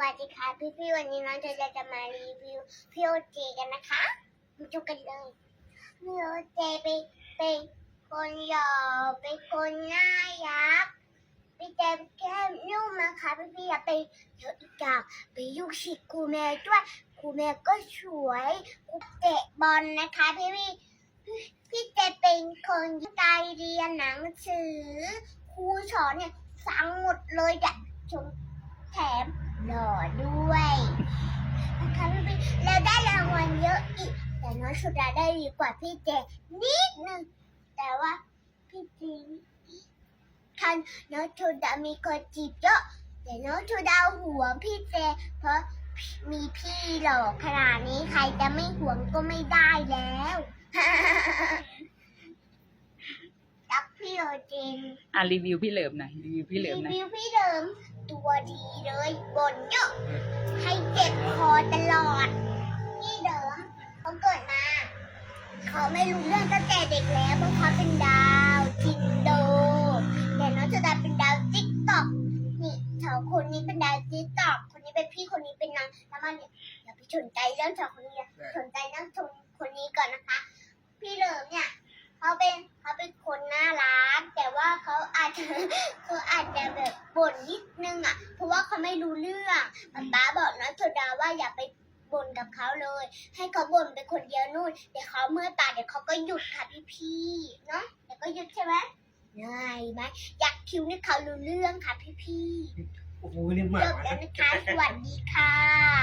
วัสดีค่ะพี่พี่ๆวันนี้น้องเจะจะมารีวิวพี่โอเจกันนะคะมาดูกันเลยพี่โอเจเป็นเป็นคนหล่อเป็นคนน่ารักพี่เจแก้มนุ่มนะคะพี่พี่ๆอย่าไปเดี๋ยวอีกอย่างไปยุ่งชิคูแม่ด้วยคูแม่ก็สวยครูเตะบอลนะคะพี่พี่พี่เจเป็นคนใจเรียนหนังสือครูสอนเนี่ยฟังหมดเลยอะชมแถม หล่อด้วยนะคะพี่พี่แล้วได้รางวัลเยอะอีก แต่น้องชุดาได้ดีกว่าพี่เจนิดนึง แต่ว่าพี่เจทันน้องชุดามีคนจีบเยอะ แต่น้องชุดาห่วงพี่เจ เพราะมีพี่หล่อขนาดนี้ใครจะไม่ห่วงก็ไม่ได้แล้ว รักพี่โรเจนอะรีวิวพี่เหลิมหน่อยรีวิวพี่เหลิมหน่อยรีวิวพี่เดิมตัวดีเลยบ่นเยอะให้เจ็บคอตลอด พี่เดิมเขาเกิดมา เขาไม่รู้เรื่องตั้งแต่เด็กแล้วเพราะเขาเป็นดาวทินโดแต่น้องจะได้เป็นดาวติ๊กต็อกนี่สองคนนี้เป็นดาวติ๊กต็อกคนนี้เป็นพี่คนนี้เป็นนางแล้วมันเนี่ยอย่าไปสนใจเรื่องสองคนนี้นะสนใจเรื่องคนนี้ก่อนนะคะ พี่เหลิมเนี่ย เขาเป็นเขาเป็นคนน่ารักแต่ว่าเขาอาจจะ เขาอาจจะแบบบ่นนิดนึงอะ เพราะว่าเขาไม่รู้เรื่องป๊าป๊าบอกนะโซดาว่าอย่าไปบ่นกับเขาเลย ให้เขาบ่นไปคนเดียวนู่น เดี๋ยวเขาเมื่อยปากเดี๋ยวเขาก็หยุดค่ะพี่พี่ๆเนาะเดี๋ยวก็หยุดใช่ไหมง่ายไหมอยากคิวให้เขารู้เรื่องค่ะพี่พี่โอ้โหนี่ๆมา จบแล้วนะคะสวัสดีค่ะ